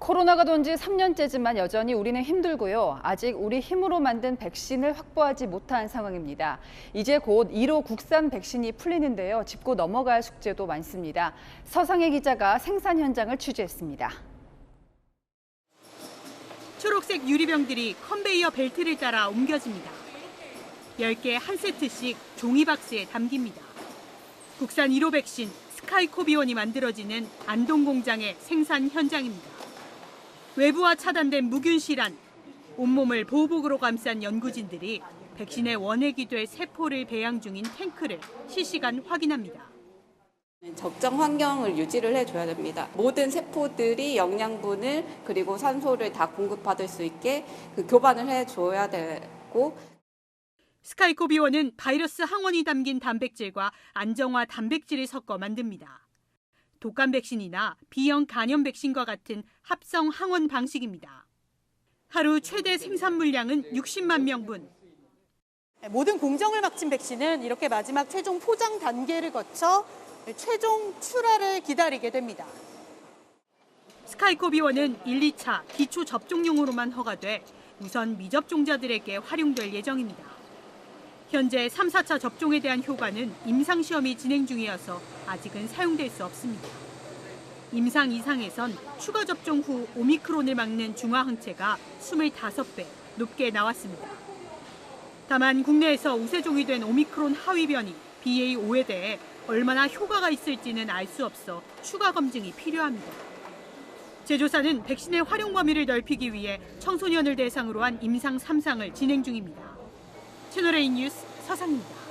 코로나가 돈 지 3년째지만 여전히 우리는 힘들고요. 아직 우리 힘으로 만든 백신을 확보하지 못한 상황입니다. 이제 곧 1호 국산 백신이 풀리는데요. 짚고 넘어갈 숙제도 많습니다. 서상혜 기자가 생산 현장을 취재했습니다. 초록색 유리병들이 컨베이어 벨트를 따라 옮겨집니다. 10개 한 세트씩 종이 박스에 담깁니다. 국산 1호 백신 스카이코비온이 만들어지는 안동 공장의 생산 현장입니다. 외부와 차단된 무균실한 온몸을 보호복으로 감싼 연구진들이 백신의 원액이 될 세포를 배양 중인 탱크를 실시간 확인합니다. 적정 환경을 유지를 해줘야 됩니다. 모든 세포들이 영양분을 그리고 산소를 다 공급받을 수 있게 그 교반을 해줘야 되고 스카이코비원은 바이러스 항원이 담긴 단백질과 안정화 단백질을 섞어 만듭니다. 독감 백신이나 B형 간염 백신과 같은 합성 항원 방식입니다. 하루 최대 생산 물량은 60만 명분. 모든 공정을 마친 백신은 이렇게 마지막 최종 포장 단계를 거쳐 최종 출하를 기다리게 됩니다. 스카이코비원은 1, 2차 기초 접종용으로만 허가돼 우선 미접종자들에게 활용될 예정입니다. 현재 3, 4차 접종에 대한 효과는 임상시험이 진행 중이어서 아직은 사용될 수 없습니다. 임상 이상에선 추가 접종 후 오미크론을 막는 중화 항체가 25배 높게 나왔습니다. 다만 국내에서 우세종이 된 오미크론 하위 변이 BA5에 대해 얼마나 효과가 있을지는 알 수 없어 추가 검증이 필요합니다. 제조사는 백신의 활용 범위를 넓히기 위해 청소년을 대상으로 한 임상 3상을 진행 중입니다. 채널A 뉴스 서상입니다.